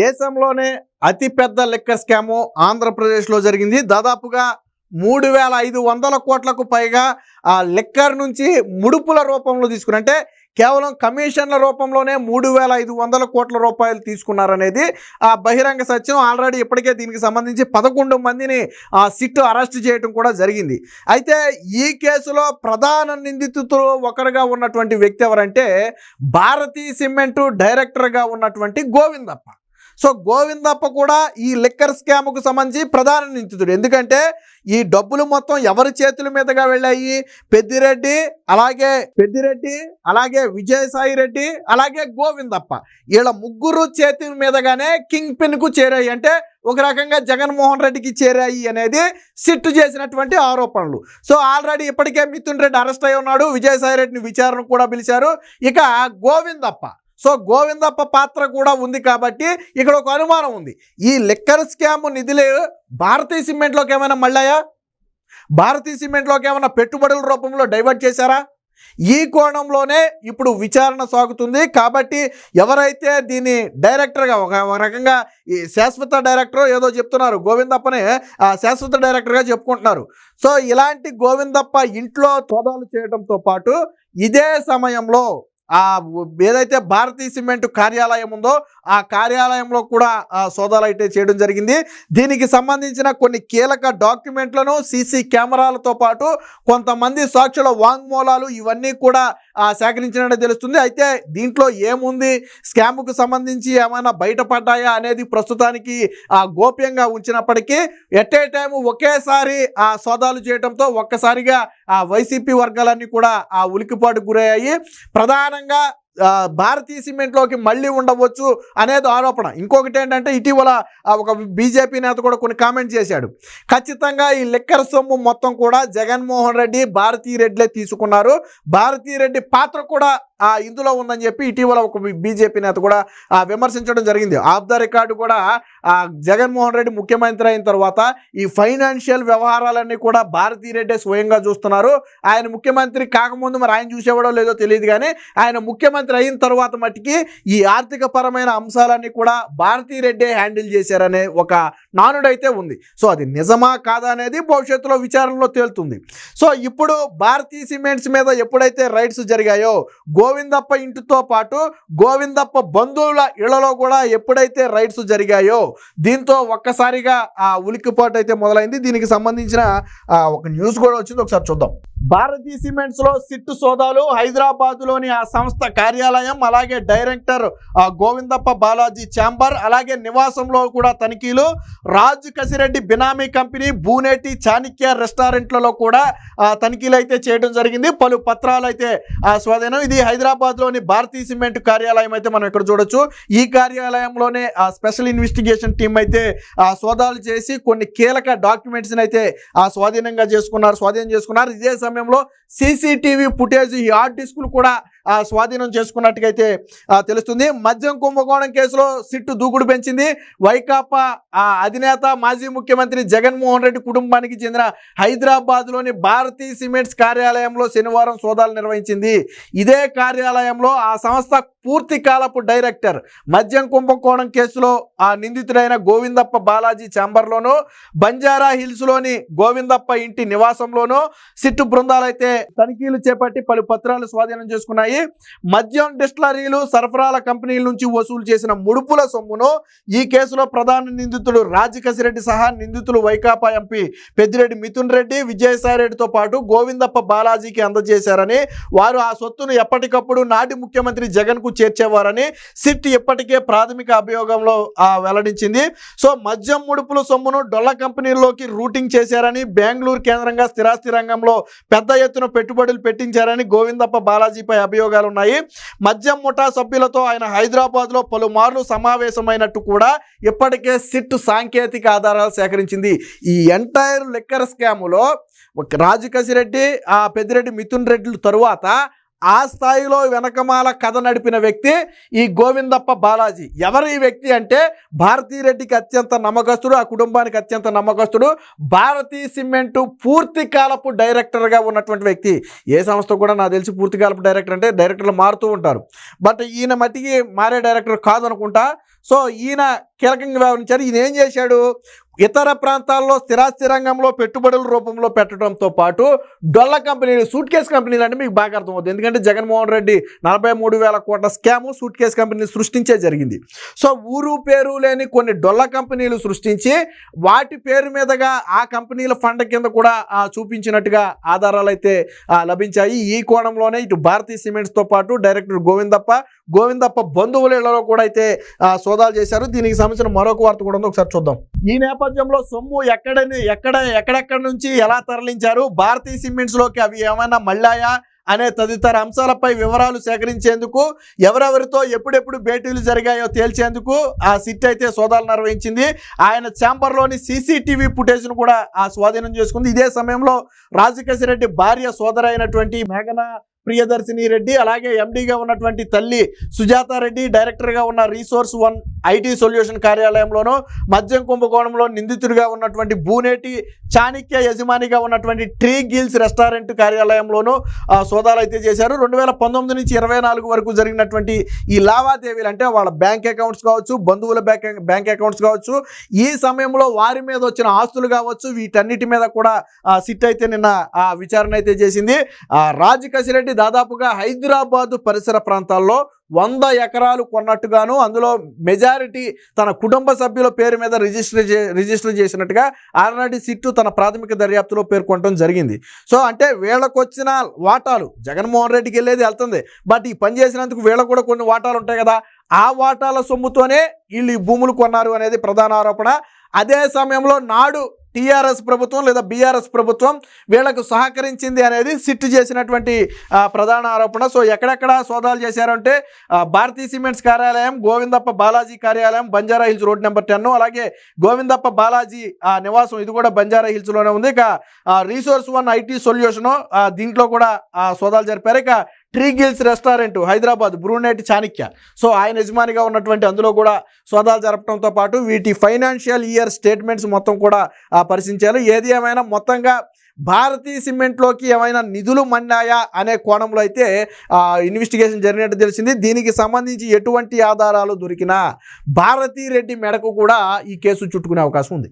దేశంలోనే అతిపెద్ద లెక్క స్కాము ఆంధ్రప్రదేశ్లో జరిగింది. దాదాపుగా మూడు వేల ఐదు వందల కోట్లకు పైగా ఆ లెక్కర్ నుంచి ముడుపుల రూపంలో తీసుకుని అంటే కేవలం కమిషన్ల రూపంలోనే మూడు వేల ఐదు వందల కోట్ల రూపాయలు తీసుకున్నారనేది ఆ బహిరంగ సత్యం. ఆల్రెడీ ఇప్పటికే దీనికి సంబంధించి పదకొండు మందిని ఆ సిట్ అరెస్ట్ చేయడం కూడా జరిగింది. అయితే ఈ కేసులో ప్రధాన నిందితులు ఒకరుగా ఉన్నటువంటి వ్యక్తి ఎవరంటే భారతీ సిమెంటు డైరెక్టర్గా ఉన్నటువంటి గోవిందప్ప. సో గోవిందప్ప కూడా ఈ లిక్కర్ స్కామ్కు సంబంధించి ప్రధాన నిందితుడు. ఎందుకంటే ఈ డబ్బులు మొత్తం ఎవరి చేతుల మీదుగా వెళ్ళాయి? పెద్దిరెడ్డి అలాగే పెద్దిరెడ్డి అలాగే విజయసాయి రెడ్డి అలాగే గోవిందప్ప. వీళ్ళ ముగ్గురు చేతుల మీదగానే కింగ్ పిన్కు చేరాయి. అంటే ఒక రకంగా జగన్మోహన్ రెడ్డికి చేరాయి అనేది సిట్టు చేసినటువంటి ఆరోపణలు. సో ఆల్రెడీ ఇప్పటికే మిథున్ రెడ్డి అరెస్ట్ అయి ఉన్నాడు. విజయసాయి రెడ్డిని విచారణ కూడా పిలిచారు. ఇక గోవిందప్ప. సో గోవిందప్ప పాత్ర కూడా ఉంది కాబట్టి ఇక్కడ ఒక అనుమానం ఉంది. ఈ లిక్కర్ స్కామ్ నిధులు భారతీయ సిమెంట్లోకి ఏమైనా మళ్ళాయా? భారతీయ సిమెంట్లోకి ఏమైనా పెట్టుబడుల రూపంలో డైవర్ట్ చేశారా? ఈ కోణంలోనే ఇప్పుడు విచారణ సాగుతుంది కాబట్టి ఎవరైతే దీని డైరెక్టర్గా ఒక రకంగా ఈ శాశ్వత డైరెక్టర్ ఏదో చెప్తున్నారు గోవిందప్పనే ఆ శాశ్వత డైరెక్టర్గా చెప్పుకుంటున్నారు. సో ఇలాంటి గోవిందప్ప ఇంట్లో తోదాలు చేయడంతో పాటు ఇదే సమయంలో ఏదైతే భారతీయ సిమెంట్ కార్యాలయం ఉందో ఆ కార్యాలయంలో కూడా ఆ సోదాలు అయితే చేయడం జరిగింది. దీనికి సంబంధించిన కొన్ని కీలక డాక్యుమెంట్లను సీసీ కెమెరాలతో పాటు కొంతమంది సాక్షుల వాంగ్మూలాలు ఇవన్నీ కూడా సేకరించినట్టు తెలుస్తుంది. అయితే దీంట్లో ఏముంది? స్కామ్కు సంబంధించి ఏమైనా బయటపడ్డాయా అనేది ప్రస్తుతానికి ఆ గోప్యంగా ఉంచినప్పటికీ ఎట్ ఏ టైం ఒకేసారి ఆ సోదాలు చేయడంతో ఒక్కసారిగా ఆ వైసీపీ వర్గాలన్నీ కూడా ఆ ఉలికిపాటుకు గురయ్యాయి. ప్రధాన ప్రధానంగా భారతీయ సిమెంట్లోకి మళ్ళీ ఉండవచ్చు అనేది ఆరోపణ. ఇంకొకటి ఏంటంటే ఇటీవల ఒక బీజేపీ నేత కూడా కొన్ని కామెంట్ చేశాడు. ఖచ్చితంగా ఈ లిక్కర్ సొమ్ము మొత్తం కూడా జగన్మోహన్ రెడ్డి భారతీ రెడ్డిలే తీసుకున్నారు. భారతీ రెడ్డి పాత్ర కూడా ఇందులో ఉందని చెప్పి ఇటీవల ఒక బీజేపీ నేత కూడా విమర్శించడం జరిగింది. ఆఫ్ ద రికార్డు కూడా జగన్మోహన్ రెడ్డి ముఖ్యమంత్రి అయిన తర్వాత ఈ ఫైనాన్షియల్ వ్యవహారాలన్నీ కూడా భారతీ రెడ్డి స్వయంగా చూస్తున్నారు. ఆయన ముఖ్యమంత్రి కాకముందు మరి ఆయన చూసేవాడో లేదో తెలియదు కానీ ఆయన ముఖ్యమంత్రి అయిన తర్వాత మట్టికి ఈ ఆర్థిక పరమైన అంశాలన్నీ కూడా భారతీ రెడ్డే హ్యాండిల్ చేశారనే ఒక నానుడైతే ఉంది. సో అది నిజమా కాదా అనేది భవిష్యత్తులో విచారణలో తేలుతుంది. సో ఇప్పుడు భారతీ సిమెంట్స్ మీద ఎప్పుడైతే రైడ్స్ జరిగాయో గోవిందప్ప ఇంటితో పాటు గోవిందప్ప బంధువుల ఇళ్ళలో కూడా ఎప్పుడైతే రైడ్స్ జరిగాయో దీంతో ఒక్కసారిగా ఆ ఉలిక్కిపాటు అయితే మొదలైంది. దీనికి సంబంధించిన ఒక న్యూస్ కూడా వచ్చింది. ఒకసారి చూద్దాం. భారతీ సిమెంట్స్లో సిట్టు సోదాలు హైదరాబాద్లోని ఆ సంస్థ కార్యాలయం అలాగే డైరెక్టర్ ఆ, గోవిందప్ప బాలాజీ ఛాంబర్ అలాగే నివాసంలో కూడా తనిఖీలు. రాజు కసిరెడ్డి బినామీ కంపెనీ బూనేటి చాణిక్య రెస్టారెంట్లలో కూడా ఆ, తనిఖీలు అయితే చేయడం జరిగింది. పలు పత్రాలు అయితే ఆ, స్వాధీనం. ఇది హైదరాబాద్లోని భారతీ సిమెంట్ కార్యాలయం అయితే మనం ఇక్కడ చూడొచ్చు. ఈ కార్యాలయంలోనే ఆ స్పెషల్ ఇన్వెస్టిగేషన్ టీం అయితే ఆ సోదాలు చేసి కొన్ని కీలక డాక్యుమెంట్స్ని అయితే ఆ స్వాధీనంగా చేసుకున్నారు స్వాధీనం చేసుకున్నారు. ఇదే సమయంలో సీసీటీవీ ఫుటేజ్ ఈ హార్డ్ డిస్కులు కూడా స్వాధీనం చేసుకున్నట్టుగైతే తెలుస్తుంది. మద్యం కుంభకోణం కేసులో సిట్టు దూకుడు పెంచింది. వైకాపా ఆ అధినేత మాజీ ముఖ్యమంత్రి జగన్మోహన్ రెడ్డి కుటుంబానికి చెందిన హైదరాబాద్లోని భారతీ సిమెంట్స్ కార్యాలయంలో శనివారం సోదాలు నిర్వహించింది. ఇదే కార్యాలయంలో ఆ సంస్థ పూర్తి కాలపు డైరెక్టర్ మద్యం కుంభకోణం కేసులో ఆ నిందితుడైన గోవిందప్ప బాలాజీ ఛాంబర్లోను బంజారా హిల్స్లోని గోవిందప్ప ఇంటి నివాసంలోనూ సిట్టు బృందాలైతే తనిఖీలు చేపట్టి పలు పత్రాలు స్వాధీనం చేసుకున్నాయి. మద్యం డిస్టిలరీలు సరఫరాల కంపెనీల నుంచి వసూలు చేసిన ముడుపుల సొమ్మును ఈ కేసులో ప్రధాన నిందితుడు రాజకసిరెడ్డి సహా నిందితులు వైకాపా ఎంపీ పెద్దిరెడ్డి మిథున్ రెడ్డి విజయసాయి రెడ్డితో పాటు గోవిందప్ప బాలాజీకి అందజేశారని వారు ఆ సొత్తును ఎప్పటికప్పుడు నాటి ముఖ్యమంత్రి జగన్కు చేర్చేవారని సిట్ ఇప్పటికే ప్రాథమిక అభియోగంలో వెల్లడించింది. సో మద్యం ముడుపుల సొమ్మును డొల్ల కంపెనీల్లోకి రూటింగ్ చేశారని బెంగళూరు కేంద్రంగా స్థిరాస్తి రంగంలో పెద్ద ఎత్తున పెట్టుబడులు పెట్టించారని గోవిందప్ప బాలాజీపై అభియోగాలు ఉన్నాయి మద్యం ముఠా సభ్యులతో ఆయన హైదరాబాద్లో పలుమార్లు సమావేశమైనట్టు కూడా ఇప్పటికే సిట్ సాంకేతిక ఆధారాలు సేకరించింది. ఈ ఎంటైర్ లెక్కర్ స్కాములో ఒక రాజు కసిరెడ్డి ఆ పెద్దిరెడ్డి మిథున్ రెడ్డి తరువాత ఆ స్థాయిలో వెనకమాల కథ నడిపిన వ్యక్తి ఈ గోవిందప్ప బాలాజీ. ఎవరు ఈ వ్యక్తి అంటే? భారతీ రెడ్డికి అత్యంత నమ్మకస్తుడు ఆ కుటుంబానికి అత్యంత నమ్మకస్తుడు భారతీ సిమెంటు పూర్తి కాలపు డైరెక్టర్గా ఉన్నటువంటి వ్యక్తి. ఏ సంస్థ కూడా నాకు తెలిసి పూర్తి కాలపు డైరెక్టర్ అంటే డైరెక్టర్లు మారుతూ ఉంటారు. బట్ ఈయన మట్టికి మారే డైరెక్టర్ కాదనుకుంటా. సో ఈయన కీలకంగా వ్యవహరించారు. ఈయన ఏం చేశాడు? ఇతర ప్రాంతాల్లో స్థిరాస్తి రంగంలో పెట్టుబడుల రూపంలో పెట్టడంతో పాటు డొల్ల కంపెనీలు సూట్ కేస్ కంపెనీలు అంటే మీకు బాగా అర్థమవుతుంది. ఎందుకంటే జగన్మోహన్ రెడ్డి నలభై మూడు వేల కోట్ల స్కాము సూట్ కేస్ కంపెనీలు సృష్టించే జరిగింది. సో ఊరు పేరు లేని కొన్ని డొల్ల కంపెనీలు సృష్టించి వాటి పేరు మీదుగా ఆ కంపెనీల ఫండ్ కింద కూడా చూపించినట్టుగా ఆధారాలు అయితే లభించాయి. ఈ కోణంలోనే ఇటు భారతీయ సిమెంట్స్తో పాటు డైరెక్టర్ గోవిందప్ప గోవిందప్ప బంధువుల ఇళ్ళలో కూడా అయితే సోదాలు చేశారు. దీనికి సంబంధించిన మరొక వార్త కూడా ఉంది. ఒకసారి చూద్దాం. ఈ నేపథ్యంలో సొమ్ము ఎక్కడని ఎక్కడ ఎక్కడెక్కడ నుంచి ఎలా తరలించారు? భారతీయ సిమెంట్స్లోకి అవి ఏమైనా మళ్ళాయా? అనే తదితర అంశాలపై వివరాలు సేకరించేందుకు ఎవరెవరితో ఎప్పుడెప్పుడు భేటీలు జరిగాయో తేల్చేందుకు ఆ సిట్ అయితే సోదాలు నిర్వహించింది. ఆయన ఛాంబర్లోని సీసీటీవీ ఫుటేజ్ను కూడా ఆ స్వాధీనం చేసుకుంది. ఇదే సమయంలో రాజకేశ్వర రెడ్డి భార్య సోదరైనటువంటి మేఘన ప్రియదర్శిని రెడ్డి అలాగే ఎండీగా ఉన్నటువంటి తల్లి సుజాత రెడ్డి డైరెక్టర్గా ఉన్న రీసోర్స్ వన్ ఐటీ సొల్యూషన్ కార్యాలయంలోనూ మద్యం కుంభకోణంలో నిందితుడిగా ఉన్నటువంటి బూనేటి చాణిక్య యజమానిగా ఉన్నటువంటి ట్రీ గిల్స్ రెస్టారెంట్ కార్యాలయంలోనూ సోదాలు అయితే చేశారు. రెండు వేల పంతొమ్మిది నుంచి ఇరవై నాలుగు వరకు జరిగినటువంటి ఈ లావాదేవీలు అంటే వాళ్ళ బ్యాంక్ అకౌంట్స్ కావచ్చు బంధువుల బ్యాంక్ బ్యాంక్ అకౌంట్స్ కావచ్చు ఈ సమయంలో వారి మీద వచ్చిన ఆస్తులు కావచ్చు వీటన్నిటి మీద కూడా సిట్ అయితే నిన్న ఆ విచారణ అయితే చేసింది. ఆ, కసిరెడ్డి దాదాపుగా హైదరాబాద్ పరిసర ప్రాంతాల్లో వంద ఎకరాలు కొన్నట్టుగాను అందులో మెజారిటీ తన కుటుంబ సభ్యుల పేరు మీద రిజిస్టర్ చే రిజిస్టర్ చేసినట్టుగా ఆర్నాటి సిట్టు తన ప్రాథమిక దర్యాప్తులో పేర్కొనడం జరిగింది. సో అంటే వీళ్ళకు వచ్చిన వాటాలు జగన్మోహన్ రెడ్డికి వెళ్ళేది వెళ్తుంది. బట్ ఈ పని చేసినందుకు వీళ్ళకు కూడా కొన్ని వాటాలు ఉంటాయి కదా. ఆ వాటాల సొమ్ముతోనే వీళ్ళు ఈ భూములు కొన్నారు అనేది ప్రధాన ఆరోపణ. అదే సమయంలో నాడు టీఆర్ఎస్ ప్రభుత్వం లేదా బీఆర్ఎస్ ప్రభుత్వం వీళ్ళకు సహకరించింది అనేది సిట్ చేసినటువంటి ప్రధాన ఆరోపణ. సో ఎక్కడెక్కడ సోదాలు చేశారంటే భారతీ సిమెంట్స్ కార్యాలయం గోవిందప్ప బాలాజీ కార్యాలయం Banjara hills road number ten అలాగే గోవిందప్ప బాలాజీ ఆ, నివాసం. ఇది కూడా బంజారా హిల్స్లోనే ఉంది. ఇక రీసోర్స్ వన్ ఐటీ సొల్యూషను దీంట్లో కూడా సోదాలు జరిపారు. ఇక ట్రీ గిల్స్ రెస్టారెంట్ హైదరాబాద్ బ్రూనైట్ చాణిక్య. సో ఆయన యజమానిగా ఉన్నటువంటి అందులో కూడా సోదాలు జరపడంతో పాటు వీటి ఫైనాన్షియల్ ఇయర్ స్టేట్మెంట్స్ మొత్తం కూడా పరిశీలించారు. ఏది ఏమైనా మొత్తంగా భారతీయ సిమెంట్లోకి ఏమైనా నిధులు మండాయా అనే కోణంలో అయితే ఇన్వెస్టిగేషన్ జరిగినట్టు తెలిసింది. దీనికి సంబంధించి ఎటువంటి ఆధారాలు దొరికినా భారతీ రెడ్డి మెడకు కూడా ఈ కేసు చుట్టుకునే అవకాశం ఉంది.